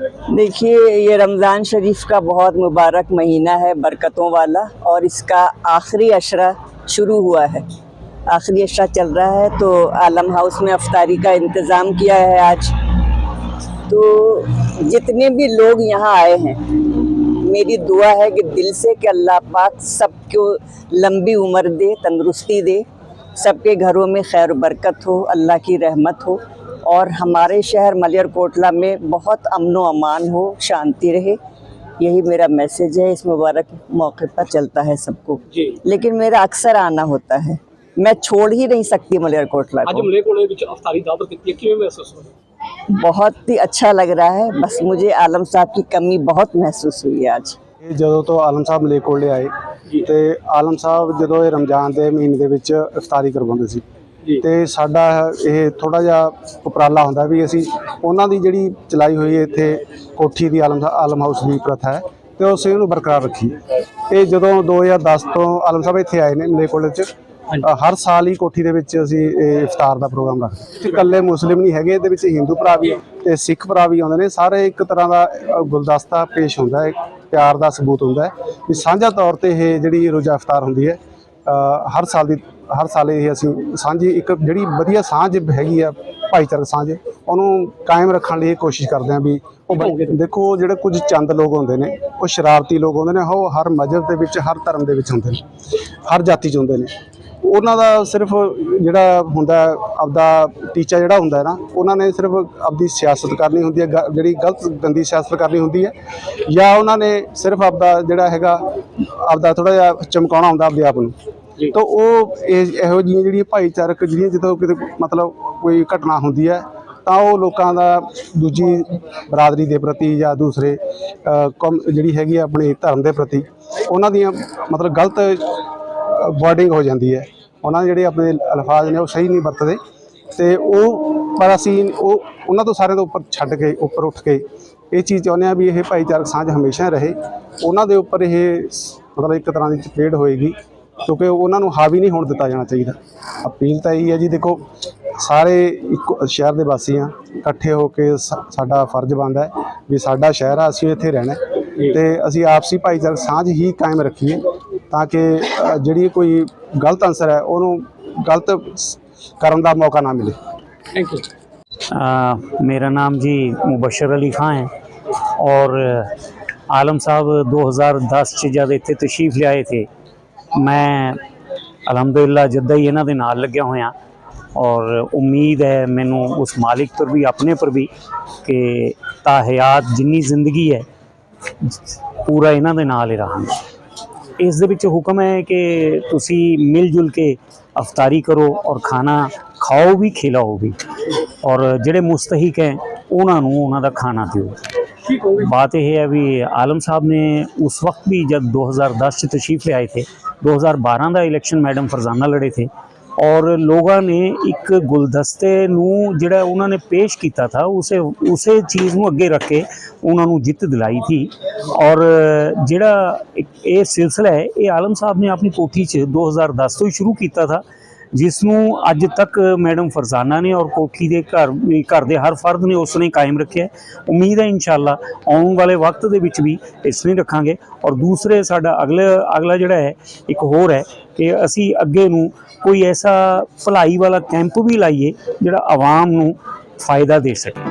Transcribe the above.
देखिए, ये रमज़ान शरीफ का बहुत मुबारक महीना है, बरकतों वाला, और इसका आखिरी अशरा शुरू हुआ है। आखिरी अशरा चल रहा है तो आलम हाउस में अफ्तारी का इंतज़ाम किया है आज। तो जितने भी लोग यहाँ आए हैं, मेरी दुआ है कि दिल से कि अल्लाह पाक सबको लंबी उम्र दे, तंदुरुस्ती दे, सबके घरों में खैर बरकत हो, अल्लाह की रहमत हो। और हमारे शहर मलियरकोटला में बहुत अमन व अमान हो शांति रहे यही मेरा मैसेज है इस मुबारक मौके पर चलता है सबको ਜੀ लेकिन मेरा अक्सर आना होता है मैं छोड़ ही नहीं सकती मलियरकोटला ਅੱਜ को ਮਲੇਕੋਲੇ ਵਿੱਚ ਅਫਤਾਰੀ ਦਾਵਤ ਕੀਤੀ ਹੈ ਕਿਵੇਂ ਮਹਿਸੂਸ ਹੋ ਰਿਹਾ बहुत ही अच्छा लग रहा है बस मुझे आलम साहब की कमी बहुत महसूस हुई है आज ਇਹ ਜਦੋਂ ਤੋਂ ਆਲਮ ਸਾਹਿਬ ਮਲੇਕੋਟਲੇ ਆਏ ਜੀ। ਤੇ ਆਲਮ ਸਾਹਿਬ ਜਦੋਂ ਇਹ ਰਮਜ਼ਾਨ ਦੇ ਮਹੀਨੇ ਦੇ ਵਿੱਚ ਇਫਤਾਰੀ ਕਰਵਾਉਂਦੇ ਸੀ ਜੀ ਤੇ ਸਾਡਾ ਇਹ ਥੋੜਾ ਜਿਹਾ ਉਪਰਾਲਾ ਹੁੰਦਾ ਵੀ ਅਸੀਂ ਉਹਨਾਂ ਦੀ ਜਿਹੜੀ ਚਲਾਈ ਹੋਈ ਹੈ ਇੱਥੇ ਕੋਠੀ ਦੀ ਆਲਮ ਆਲਮ ਹਾਊਸ ਦੀ ਪ੍ਰਥਾ ਹੈ ਤੇ ਅਸੀਂ ਉਹਨੂੰ ਬਰਕਰਾਰ ਰੱਖੀ ਇਹ ਜਦੋਂ 2010 ਤੋਂ ਆਲਮ ਸਾਹਿਬ ਇੱਥੇ ਆਏ ਨੇ ਮਲੇਕੋਟਲੇ 'ਚ ਅ, ਹਰ ਸਾਲ ਹੀ ਕੋਠੀ ਦੇ ਵਿੱਚ ਅਸੀਂ ਇਹ ਇਫਤਾਰ ਦਾ ਪ੍ਰੋਗਰਾਮ ਰੱਖਦੇ ਹਾਂ। ਇਕੱਲੇ ਮੁਸਲਿਮ ਨਹੀਂ ਹੈਗੇ ਇਹਦੇ ਵਿੱਚ ਹਿੰਦੂ ਭਰਾ ਵੀ ਤੇ ਸਿੱਖ ਭਰਾ ਵੀ ਆਉਂਦੇ ਨੇ। ਸਾਰੇ ਇੱਕ ਤਰ੍ਹਾਂ ਦਾ ਗੁਲਦਸਤਾ ਪੇਸ਼ ਹੁੰਦਾ ਹੈ ਪਿਆਰ ਦਾ ਸਬੂਤ ਹੁੰਦਾ ਹੈ। ਵੀ ਸਾਂਝਾ ਤੌਰ ਤੇ ਇਹ ਜਿਹੜੀ ਰੋਜ਼ਾ ਇਫਤਾਰ ਹੁੰਦੀ ਹੈ ਹਰ ਸਾਲ ਦੀ ਹਰ ਸਾਲ ਇਹ ਅਸੀਂ ਸਾਂਝੀ ਇੱਕ ਜਿਹੜੀ ਵਧੀਆ ਸਾਂਝ ਹੈਗੀ ਆ ਭਾਈਚਾਰਕ ਸਾਂਝ ਉਹਨੂੰ ਕਾਇਮ ਰੱਖਣ ਲਈ ਕੋਸ਼ਿਸ਼ ਕਰਦੇ ਹਾਂ ਵੀ ਉਹ ਦੇਖੋ ਜਿਹੜੇ ਕੁਝ ਚੰਦ ਲੋਕ ਹੁੰਦੇ ਨੇ ਉਹ ਸ਼ਰਾਰਤੀ ਲੋਕ ਹੁੰਦੇ ਨੇ ਉਹ ਹਰ ਮਜ਼ਹਬ ਦੇ ਵਿੱਚ ਹਰ ਧਰਮ ਦੇ ਵਿੱਚ ਹੁੰਦੇ ਨੇ ਹਰ ਜਾਤੀ 'ਚ ਹੁੰਦੇ ਨੇ ਉਹਨਾਂ ਦਾ ਸਿਰਫ ਜਿਹੜਾ ਹੁੰਦਾ ਆਪਦਾ ਟੀਚਾ ਜਿਹੜਾ ਹੁੰਦਾ ਨਾ ਉਹਨਾਂ ਨੇ ਸਿਰਫ ਆਪਦੀ ਸਿਆਸਤ ਕਰਨੀ ਹੁੰਦੀ ਹੈ ਜਿਹੜੀ ਗਲਤ ਗੰਦੀ ਸਿਆਸਤ ਕਰਨੀ ਹੁੰਦੀ ਹੈ ਜਾਂ ਉਹਨਾਂ ਨੇ ਸਿਰਫ ਆਪਦਾ ਜਿਹੜਾ ਹੈਗਾ ਆਪਦਾ ਥੋੜਾ ਜਿਹਾ ਚਮਕਾਉਣਾ ਹੁੰਦਾ ਆਪਦੇ ਆਪ ਨੂੰ। ਤਾਂ ਉਹ ਇਹ- ਇਹੋ ਜਿਹੀਆਂ ਜਿਹੜੀਆਂ ਭਾਈਚਾਰਕ ਜਿਹੜੀਆਂ ਜਦੋਂ ਕਿਤੇ ਮਤਲਬ ਕੋਈ ਘਟਨਾ ਹੁੰਦੀ ਹੈ ਤਾਂ ਉਹ ਲੋਕਾਂ ਦਾ ਦੂਜੀ ਬਰਾਦਰੀ ਦੇ ਪ੍ਰਤੀ ਜਾਂ ਦੂਸਰੇ ਅ, ਕੌਮ ਜਿਹੜੀ ਹੈਗੀ ਆ ਆਪਣੇ ਧਰਮ ਦੇ ਪ੍ਰਤੀ ਉਹਨਾਂ ਦੀਆਂ ਮਤਲਬ ਗਲਤ ਵਰਡਿੰਗ ਹੋ ਜਾਂਦੀ ਹੈ। ਉਹਨਾਂ ਦੇ ਜਿਹੜੇ ਆਪਣੇ ਅਲਫਾਜ਼ ਨੇ ਉਹ ਸਹੀ ਨਹੀਂ ਵਰਤਦੇ। ਤੇ ਉਹ ਪਰ ਅਸੀਂ ਉਹ ਉਹਨਾਂ ਤੋਂ ਸਾਰਿਆਂ ਤੋਂ ਉੱਪਰ ਛੱਡ ਕੇ ਉੱਪਰ ਉੱਠ ਕੇ ਇਹ ਚੀਜ਼ ਚਾਹੁੰਦੇ ਆ ਵੀ ਇਹ ਭਾਈਚਾਰਕ ਸਾਂਝ ਹਮੇਸ਼ਾ ਰਹੇ। ਉਹਨਾਂ ਦੇ ਉੱਪਰ ਇਹ ਸ- ਮਤਲਬ ਇੱਕ ਤਰ੍ਹਾਂ ਦੀ ਚਪੇੜ ਹੋਏਗੀ। ਕਿਉਂਕਿ ਉਹਨਾਂ ਨੂੰ ਹਾਵੀ ਨਹੀਂ ਹੋਣ ਦਿੱਤਾ ਜਾਣਾ ਚਾਹੀਦਾ ਅਪੀਲ ਤਾਂ ਇਹੀ ਹੈ ਜੀ ਦੇਖੋ ਸਾਰੇ ਇੱਕ ਸ਼ਹਿਰ ਦੇ ਵਾਸੀ ਆ ਇਕੱਠੇ ਹੋ ਕੇ ਸਾ- ਸਾਡਾ ਫਰਜ਼ ਬਣਦਾ ਹੈ ਵੀ ਸਾਡਾ ਸ਼ਹਿਰ ਆ ਅਸੀਂ ਇੱਥੇ ਰਹਿਣਾ ਹੈ ਤੇ ਅਸੀਂ ਆਪਸੀ ਭਾਈਚਾਰਕ ਸਾਂਝ ਹੀ ਕਾਇਮ ਰੱਖੀਏ ਤਾਂ ਕਿ ਅ, ਜਿਹੜੀ ਕੋਈ ਗਲਤ ਅਨਸਰ ਹੈ ਉਹਨੂੰ ਗਲਤ ਸ- ਕਰਨ ਦਾ ਮੌਕਾ ਨਾ ਮਿਲੇ ਥੈਂਕ ਯੂ आ, मेरा नाम जी मुबशर अली खां है और आलम साहब 2010 ਚ ਜਦ ਇੱਥੇ ਤਸ਼ਰੀਫ ਲਿਆਏ ਥੇ ਮੈਂ ਅਲਹਮਦੁਲਿਲਾ ਜਿੱਦਾਂ ਹੀ ਇਹਨਾਂ ਦੇ ਨਾਲ ਲੱਗਿਆ ਹੋਇਆ ਔਰ ਉਮੀਦ ਹੈ ਮੈਨੂੰ ਉਸ ਮਾਲਿਕ ਪਰ ਵੀ, ਆਪਣੇ ਪਰ ਵੀ ਕਿ ਤਾ ਹਯਾਤ ਜਿੰਨੀ ਜ਼ਿੰਦਗੀ ਹੈ, ਪੂਰਾ ਇਹਨਾਂ ਦੇ ਨਾਲ ਹੀ ਰਹਾਂਗੇ। ਇਸ ਦੇ ਵਿੱਚ ਹੁਕਮ ਹੈ ਕਿ ਤੁਸੀਂ ਮਿਲ ਜੁਲ ਕੇ ਅਫਤਾਰੀ ਕਰੋ ਔਰ ਖਾਣਾ ਖਾਓ ਵੀ, ਖਿਲਾਓ ਵੀ। ਔਰ ਜਿਹੜੇ ਮੁਸਤਹਿਕ ਹੈ, ਉਹਨਾਂ ਨੂੰ ਉਹਨਾਂ ਦਾ ਖਾਣਾ ਦਿਓ। ਕੀ ਕਹੋਗੇ बात यह है अभी आलम साहब ने उस वक्त भी जब 2010 से तशरीफ ले आए थे 2012 ਦਾ ਇਲੈਕਸ਼ਨ ਮੈਡਮ ਫਰਜ਼ਾਨਾ ਲੜੇ ਥੇ ਔਰ ਲੋਕਾਂ ਨੇ ਇੱਕ ਗੁਲਦਸਤੇ ਨੂੰ ਜਿਹੜਾ ਉਹਨਾਂ ਨੇ ਪੇਸ਼ ਕੀਤਾ ਥਾ ਉਸੇ ਉਸੇ ਚੀਜ਼ ਨੂੰ ਅੱਗੇ ਰੱਖ ਕੇ ਉਹਨਾਂ ਨੂੰ ਜਿੱਤ ਦਿਲਾਈ ਥੀ ਔਰ ਜਿਹੜਾ ਇੱਕ ਇਹ ਸਿਲਸਿਲਾ ਹੈ ਇਹ ਆਲਮ ਸਾਹਿਬ ਨੇ ਆਪਣੀ ਕੋਠੀ 'ਚ 2010 ਤੋਂ ਹੀ ਸ਼ੁਰੂ ਕੀਤਾ ਥਾ ਜਿਸ ਨੂੰ ਅੱਜ ਤੱਕ ਮੈਡਮ ਫਰਜ਼ਾਨਾ ਨੇ ਔਰ ਕੋਠੀ ਦੇ ਘਰ ਘਰ ਦੇ ਹਰ ਫਰਦ ਨੇ ਉਸ ਨੇ ਕਾਇਮ ਰੱਖਿਆ ਉਮੀਦ ਹੈ ਇਨਸ਼ਾਅੱਲਾ ਆਉਣ ਵਾਲੇ ਵਕਤ ਦੇ ਵਿੱਚ ਵੀ ਇਸ ਨੂੰ ਰੱਖਾਂਗੇ। ਔਰ ਦੂਸਰੇ ਸਾਡਾ ਅਗਲੇ, ਅਗਲਾ ਜਿਹੜਾ ਹੈ, ਇੱਕ ਹੋਰ ਹੈ ਕਿ ਅਸੀਂ ਅੱਗੇ ਨੂੰ ਕੋਈ ਐਸਾ ਭਲਾਈ ਵਾਲਾ ਕੈਂਪ ਵੀ ਲਾਈਏ ਜਿਹੜਾ ਆਵਾਮ ਨੂੰ ਫਾਇਦਾ ਦੇ ਸਕੇ।